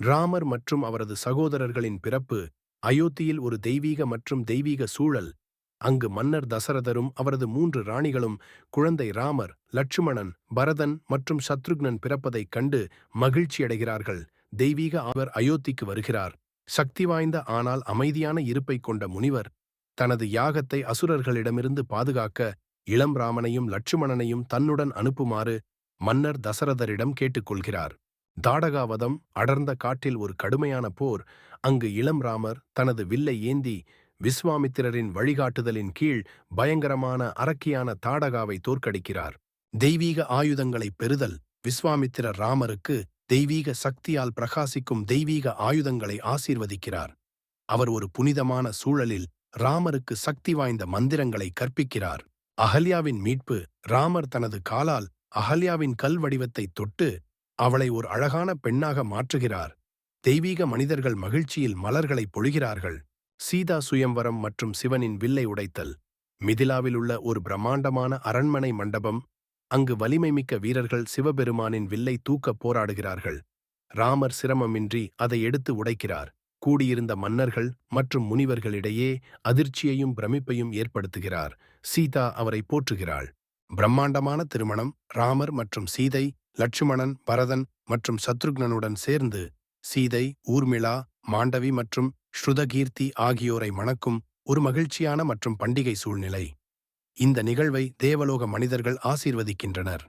ராமர் மற்றும் அவரது சகோதரர்களின் பிறப்பு அயோத்தியில் ஒரு தெய்வீக மற்றும் தெய்வீக சூழல். அங்கு மன்னர் தசரதரும் அவரது மூன்று ராணிகளும் குழந்தை ராமர் லட்சுமணன் பரதன் மற்றும் சத்ருக்னன் பிறப்பதைக் கண்டு மகிழ்ச்சியடைகிறார்கள். தெய்வீக அவர் அயோத்திக்கு வருகிறார். சக்தி வாய்ந்த ஆனால் அமைதியான இருப்பை கொண்ட முனிவர் தனது யாகத்தை அசுரர்களிடமிருந்து பாதுகாக்க இளம் ராமனையும் லட்சுமணனையும் தன்னுடன் அனுப்புமாறு மன்னர் தசரதரிடம் கேட்டுக்கொள்கிறார். தாடகாவதம் அடர்ந்த காட்டில் ஒரு கடுமையான போர். அங்கு இளம் ராமர் தனது வில்லை ஏந்தி விஸ்வாமித்திரரின் வழிகாட்டுதலின் கீழ் பயங்கரமான அரக்கியான தாடகாவை தோற்கடிக்கிறார். தெய்வீக ஆயுதங்களை பெறுதல் விஸ்வாமித்திரர் ராமருக்கு தெய்வீக சக்தியால் பிரகாசிக்கும் தெய்வீக ஆயுதங்களை ஆசீர்வதிக்கிறார். அவர் ஒரு புனிதமான சூழலில் ராமருக்கு சக்தி வாய்ந்த மந்திரங்களை கற்பிக்கிறார். அகல்யாவின் மீட்பு ராமர் தனது காலால் அகல்யாவின் கல் வடிவத்தை தொட்டு அவளை ஒரு அழகான பெண்ணாக மாற்றுகிறார். தெய்வீக மனிதர்கள் மகிழ்ச்சியில் மலர்களை பொழிகிறார்கள். சீதா சுயம்வரம் மற்றும் சிவனின் வில்லை உடைத்தல். மிதிலாவில் உள்ள ஒரு பிரம்மாண்டமான அரண்மனை மண்டபம். அங்கு வலிமைமிக்க வீரர்கள் சிவபெருமானின் வில்லை தூக்கப் போராடுகிறார்கள். ராமர் சிரமமின்றி அதை எடுத்து உடைக்கிறார். கூடியிருந்த மன்னர்கள் மற்றும் முனிவர்களிடையே அதிர்ச்சியையும் பிரமிப்பையும் ஏற்படுத்துகிறார். சீதா அவரை போற்றுகிறாள். பிரம்மாண்டமான திருமணம் ராமர் மற்றும் சீதை லட்சுமணன் பரதன் மற்றும் சத்ருக்னனுடன் சேர்ந்து சீதை ஊர்மிளா மாண்டவி மற்றும் ஸ்ருதகீர்த்தி ஆகியோரை மணக்கும் ஒரு மகிழ்ச்சியான மற்றும் பண்டிகை சூழ்நிலை. இந்த நிகழ்வை தேவலோக மனிதர்கள் ஆசீர்வதிக்கின்றனர்.